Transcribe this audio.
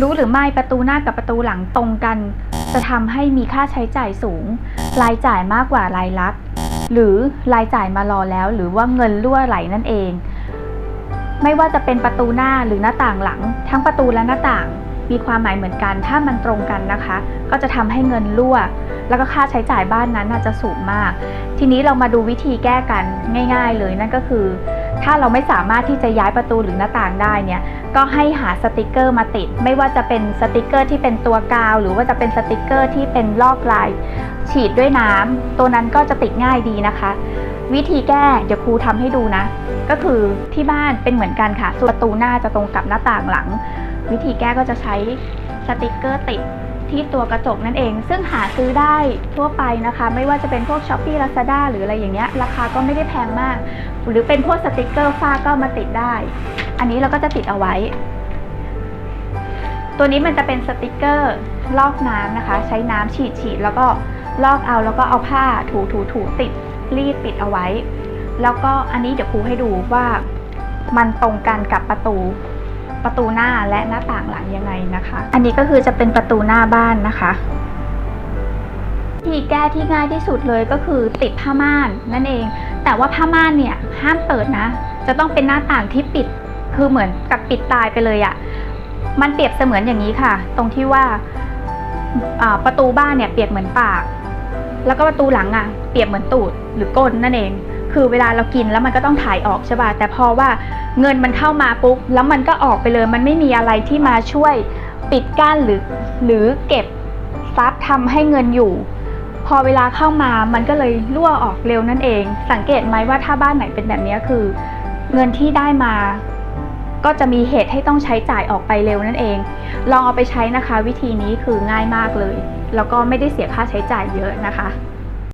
รู้หรือไม่ประตูหน้ากับประตูหลังตรงกัน จะทำให้มีค่าใช้จ่ายสูง รายจ่ายมากกว่ารายรับ หรือรายจ่ายมารอแล้ว หรือว่าเงินรั่วไหลนั่นเอง ไม่ว่าจะเป็นประตูหน้าหรือหน้าต่างหลัง ทั้งประตูและหน้าต่าง มีความหมายเหมือนกัน ถ้ามันตรงกันนะคะ ก็จะทำให้เงินรั่ว แล้วก็ค่าใช้จ่ายบ้านนั้นน่าจะสูงมาก ทีนี้เรามาดูวิธีแก้กันง่าย ๆ เลยนั่นก็คือ ถ้าเราไม่สามารถที่จะย้ายประตูหรือหน้าต่างได้เนี่ยก็ให้หาสติกเกอร์มาติด ไม่ว่าจะเป็นสติกเกอร์ที่เป็นตัวกาว หรือว่าจะเป็นสติกเกอร์ที่เป็นลอกลาย ฉีดด้วยน้ำตัวนั้นก็จะติดง่ายดีนะคะ วิธีแก้เดี๋ยวครูทำให้ดูนะ ก็คือที่บ้านเป็นเหมือนกันค่ะส่วนประตูหน้าจะตรงกับหน้าต่างหลัง วิธีแก้ก็จะใช้สติกเกอร์ติด ที่ตัวกระจกนั่นเอง ซึ่งหาซื้อได้ทั่วไปนะคะ ไม่ว่าจะเป็นพวก s h อ p e e Lazada หรืออะไรอย่างเงี้ยราคาก็ไม่ได้แพงมาก หรือเป็นพวกสติกเกอร์ฝ้าก็มาติดได้ อันนี้เราก็จะติดเอาไว้ ตัวนี้มันจะเป็นสติกเกอร์ลอกน้ำนะคะ ใช้น้ำฉีดฉีดแล้วก็ลอกเอาแล้วก็เอาผ้าถูถูถูติดรีดปิดเอาไว้ แล้วก็อันนี้เดี๋ยวครูให้ดูว่ามันตรงกันกับประตู ประตูหน้าและหน้าต่างหลังยังไงนะคะ อันนี้ก็คือจะเป็นประตูหน้าบ้านนะคะวิธีแก้ที่ง่ายที่สุดเลยก็คือติดผ้าม่านนั่นเอง แต่ว่าผ้าม่านเนี่ยห้ามเปิดนะ จะต้องเป็นหน้าต่างที่ปิด คือเหมือนกับปิดตายไปเลยอะ่ะ มันเปรียบเสมือนอย่างนี้ค่ะ ตรงที่ว่าอ่าประตูบ้านเนี่ยเปรียบเหมือนปาก แล้วก็ประตูหลังอะ่ะเปรียบเหมือนตูดหรือก้นนั่นเอง คือเวลาเรากินแล้วมันก็ต้องถ่ายออกใช่ป่ะแต่พอว่าเงินมันเข้ามาปุ๊บแล้วมันก็ออกไปเลย มันไม่มีอะไรที่มาช่วยปิดกั้นหรือหรือเก็บทรัพย์ทำให้เงินอยู่ พอเวลาเข้ามามันก็เลยรั่วออกเร็วนั่นเอง สังเกตไหมว่าถ้าบ้านไหนเป็นแบบนี้คือ เงินที่ได้มา ก็จะมีเหตุให้ต้องใช้จ่ายออกไปเร็วนั่นเอง ลองเอาไปใช้นะคะ วิธีนี้คือง่ายมากเลย แล้วก็ไม่ได้เสียค่าใช้จ่ายเยอะนะคะ